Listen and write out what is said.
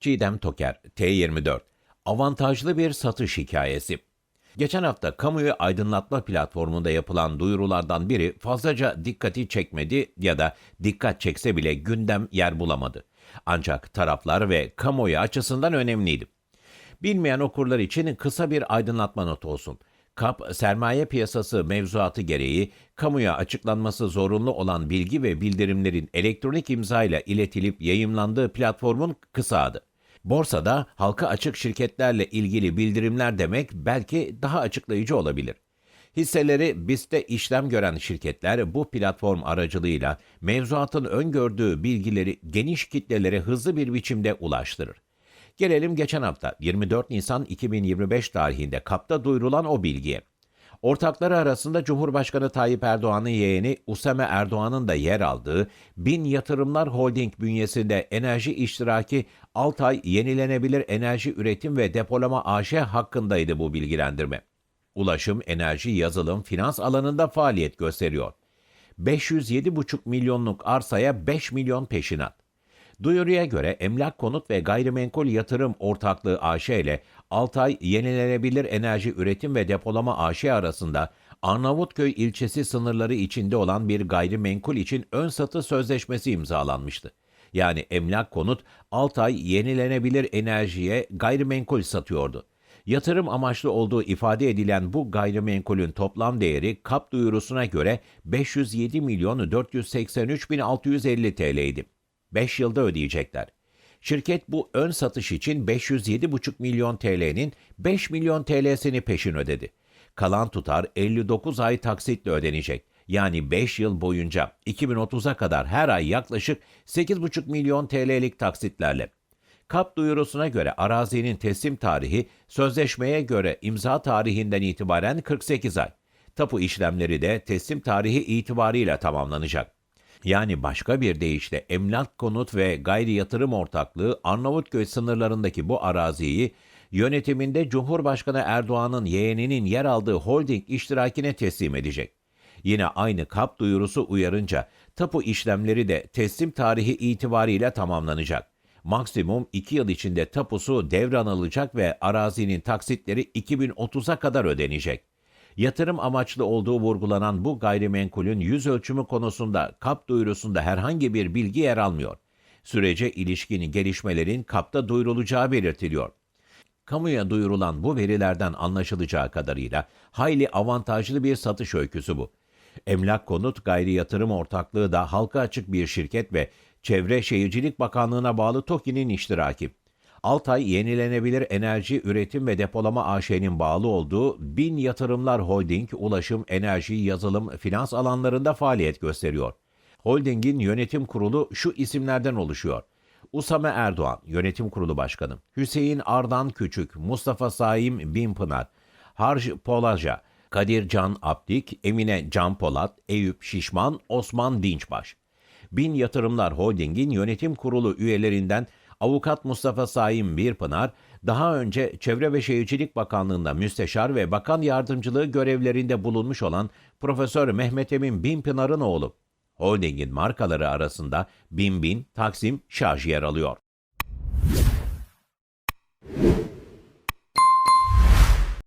Çiğdem Toker, T24. Avantajlı bir satış hikayesi. Geçen hafta kamuyu aydınlatma platformunda yapılan duyurulardan biri fazlaca dikkati çekmedi ya da dikkat çekse bile gündem yer bulamadı. Ancak taraflar ve kamuoyu açısından önemliydi. Bilmeyen okurlar için kısa bir aydınlatma notu olsun. KAP, sermaye piyasası mevzuatı gereği kamuya açıklanması zorunlu olan bilgi ve bildirimlerin elektronik imza ile iletilip yayımlandığı platformun kısa adı. Borsada halka açık şirketlerle ilgili bildirimler demek belki daha açıklayıcı olabilir. Hisseleri BIST'te işlem gören şirketler bu platform aracılığıyla mevzuatın öngördüğü bilgileri geniş kitlelere hızlı bir biçimde ulaştırır. Gelelim geçen hafta 24 Nisan 2025 tarihinde kapta duyurulan o bilgiye. Ortakları arasında Cumhurbaşkanı Tayyip Erdoğan'ın yeğeni Usame Erdoğan'ın da yer aldığı Bin Yatırımlar Holding bünyesinde enerji iştiraki Altay Yenilenebilir Enerji Üretim ve Depolama AŞ hakkındaydı bu bilgilendirme. Ulaşım, enerji, yazılım, finans alanında faaliyet gösteriyor. 507,5 milyonluk arsaya 5 milyon peşinat. Duyuruya göre Emlak Konut ve Gayrimenkul Yatırım Ortaklığı AŞ ile Altay Yenilenebilir Enerji Üretim ve Depolama AŞ arasında Arnavutköy ilçesi sınırları içinde olan bir gayrimenkul için ön satı sözleşmesi imzalanmıştı. Yani Emlak Konut Altay Yenilenebilir Enerjiye gayrimenkul satıyordu. Yatırım amaçlı olduğu ifade edilen bu gayrimenkulün toplam değeri KAP duyurusuna göre 507 milyon 483 bin 650 TL'ydi. 5 yılda ödeyecekler. Şirket bu ön satış için 507,5 milyon TL'nin 5 milyon TL'sini peşin ödedi. Kalan tutar 59 ay taksitle ödenecek. Yani 5 yıl boyunca 2030'a kadar her ay yaklaşık 8,5 milyon TL'lik taksitlerle. KAP duyurusuna göre arazinin teslim tarihi sözleşmeye göre imza tarihinden itibaren 48 ay. Tapu işlemleri de teslim tarihi itibarıyla tamamlanacak. Yani başka bir deyişle Emlak Konut ve Gayri Yatırım Ortaklığı Arnavutköy sınırlarındaki bu araziyi yönetiminde Cumhurbaşkanı Erdoğan'ın yeğeninin yer aldığı holding iştirakine teslim edecek. Yine aynı kap duyurusu uyarınca tapu işlemleri de teslim tarihi itibariyle tamamlanacak. Maksimum 2 yıl içinde tapusu devranılacak ve arazinin taksitleri 2030'a kadar ödenecek. Yatırım amaçlı olduğu vurgulanan bu gayrimenkulün yüz ölçümü konusunda KAP duyurusunda herhangi bir bilgi yer almıyor. Sürece ilişkin gelişmelerin KAP'ta duyurulacağı belirtiliyor. Kamuya duyurulan bu verilerden anlaşılacağı kadarıyla hayli avantajlı bir satış öyküsü bu. Emlak Konut Gayri Yatırım Ortaklığı da halka açık bir şirket ve Çevre Şehircilik Bakanlığı'na bağlı TOKİ'nin iştiraki. Altay Yenilenebilir Enerji Üretim ve Depolama AŞ'nin bağlı olduğu Bin Yatırımlar Holding, ulaşım, enerji, yazılım, finans alanlarında faaliyet gösteriyor. Holding'in yönetim kurulu şu isimlerden oluşuyor. Usame Erdoğan, Yönetim Kurulu Başkanı, Hüseyin Ardan Küçük, Mustafa Saim Binpınar, Harj Polaja, Kadir Can Aptik, Emine Can Polat, Eyüp Şişman, Osman Dinçbaş. Bin Yatırımlar Holding'in yönetim kurulu üyelerinden Avukat Mustafa Saim Birpınar, daha önce Çevre ve Şehircilik Bakanlığı'nda müsteşar ve bakan yardımcılığı görevlerinde bulunmuş olan Profesör Mehmet Emin Binpınar'ın oğlu. Holding'in markaları arasında Bin Bin, Taksim, Şarj yer alıyor.